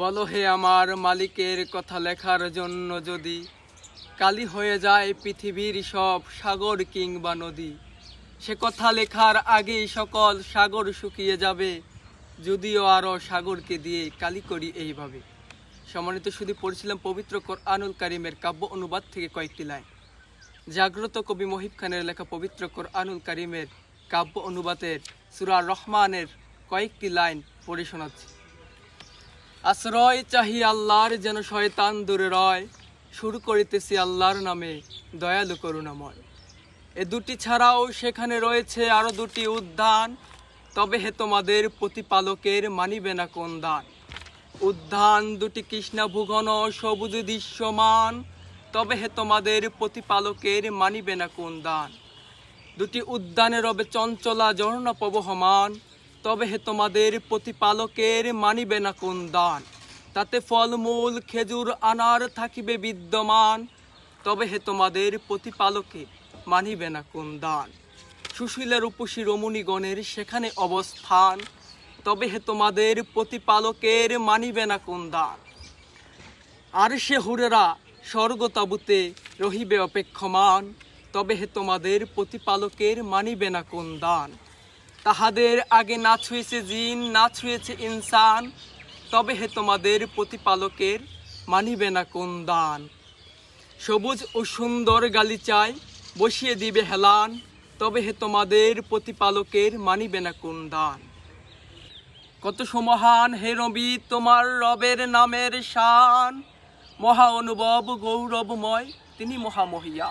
বলো হে আমার মালিকের কথা লেখার জন্য যদি কালি হয়ে যায় পৃথিবীর সব সাগর কিংবা নদী, সে কথা লেখার আগেই সকল সাগর শুকিয়ে যাবে, যদিও আরও সাগরকে দিয়ে কালি করি এইভাবে। সম্মানিত শুধু পড়ছিলাম পবিত্র কোরআনুল কারিমের কাব্য অনুবাদ থেকে কয়েকটি লাইন। জাগ্রত কবি মহিব খানের লেখা পবিত্র কোরআনুল কারিমের কাব্য অনুবাদের সুরা রহমানের কয়েকটি লাইন পড়ে শোনাচ্ছি। আশ্রয় চাহি আল্লাহর যেন শয়তান দূরে রয়। শুরু করিতেছি আল্লাহর নামে দয়ালু করুণাময়। এ দুটি ছাড়াও সেখানে রয়েছে আরও দুটি উদ্যান। তবে হে তোমাদের প্রতিপালকের মানিবে না কোন দান। উদ্যান দুটি কৃষ্ণা ভুগন সবুজ দৃশ্যমান। তবে হে তোমাদের প্রতিপালকের মানিবে না কোন দান। দুটি উদ্যানে রবে চঞ্চলা ঝর্ণা প্রবহমান। তবে হে তোমাদের প্রতিপালকের মানিবে না কোন দান। তাতে ফলমূল, খেজুর আনার থাকিবে বিদ্যমান। তবে হে তোমাদের প্রতিপালকে মানিবে না কোন দান। সুশীলের উপসী রমণীগণের সেখানে অবস্থান। তবে হে তোমাদের প্রতিপালকের মানিবে না কোন দান। আর সে হুরেরা স্বর্গ তাবুতে রহিবে অপেক্ষমান। তবে হে তোমাদের প্রতিপালকের মানিবে না কোন দান। তাহাদের আগে না ছুঁয়েছে জিন, না ছুঁয়েছে ইনসান, তবে হে তোমাদের প্রতিপালকের মানিবে না কোন দান। সবুজ ও সুন্দর গালিচায় বসিয়ে দিবে হেলান, তবে হে তোমাদের প্রতিপালকের মানিবে না কোন দান। কত সমহান হে রবি, তোমার রবের নামের শান। মহা অনুভব গৌরবময়, তিনি মহামহিয়া।